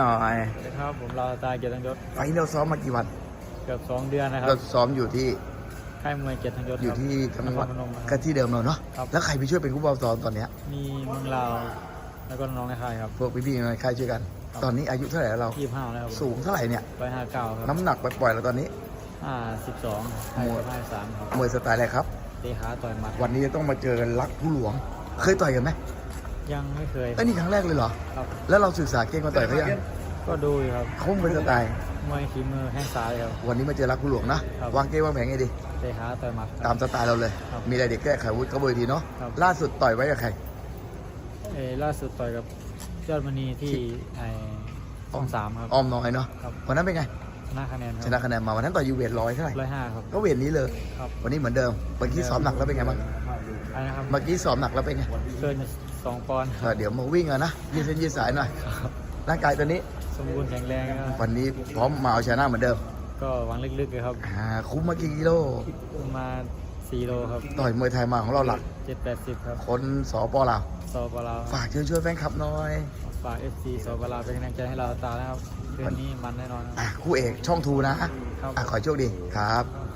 หน่อยสวัสดีครับผมเราตายเกียรติทางยศไฟล์เราซ้อมมากี่วัน เกือบสองเดือนนะครัเราบซ้อมอยู่ที่ค่ายมวยเกียรติทางยศอยู่ครับที่จังหวัดนครพนมนะคก็รับ ที่เดิมเราเนาะครับ แล้วใครไปช่วยเป็นผู้บอลซ้อมตอนเนี้ยมีเมืองลาวแล้วก็น้องในค่ายครับ พวกพี่ๆในค่ายช่วยกัน ครับ ตอนนี้อายุเท่าไหร่แล้วเรา ยี่สิบห้าแล้วครับสูงเท่าไหร่เนี่ยร้อยห้าเก้าครับน้ำหนักปล่อยๆเราตอนนี้ ห้าสิบสองห้าสิบห้าสามครับมวยสไตล์อะไรครับ เตะขาต่อยหมัดวันนี้จะต้องมาเจอกันรักผู้หลวง เคยต่อยกันไหม ยังไม่เคยไอ้ยนี่ครั้งแรกเลยเหรอ ครับ แล้วเราศึกษาเก่งมาต่อยเขายังก็ดูอยู่ครับเขาเป็นสไตล์มวยฝีมือแข้งซ้ายครับ วันนี้มาเจอรักผู้หลวงนะ ครับ วางเกมวางแผนไงดี เตะขาต่อยหมัดคตารัมบสไตล์เราเลย ครับมีอะไรเด็กแก้ไขวุฒิเขาเบอร์ทีเนาะ ครับ ล่าสุดต่อยไว้กับใคร เอ่อล่าสุดต่อยกับยอดมณีที่ไอ้ออมสามครับ ออมน้อยเนาะ ครับ วันนั้นเป็นไง ชนะคะแนนคชรับนะคะแนนมา วันนั้นต่อยยูเวทร้อยเท่าไหร่ ร้อยห้าครับ ก็เวทนี้เลย ครับวันนี้เหมือนเดิม เมื่อกี้ซ้อมหนักแล้วเป็นไงบ้าง อะไรนะครับเมื่อกี้ซ้อมหนักแล้วเป็นไง เกิน สองปอนด์คก็รับเดี๋ยวมาวิ่งอะนะยืดเส้นยืดสายหน่อยครับร่างกายตอนนี้ สมบูรณ์แข็งแรงครับวันนี้พร้อมมาเอาชนะเหมือนเดิมก็หวังลึกๆเลยครับอ่าคุ้มมากี่กิโลประมาณ4โลครับต่อยมวยไทยมาของเราหลัก 7 80 ครับคนสปลาวสปลาวฝากเชิญชวนแฟนคลับหน่อยฝาก FC สปลาวเป็นกำลังใจให้เราตานะครับคืนนี้มันแน่นอนครับ อะคู่เอกช่องทูนะครับอะขอให้โชคดีครับครับ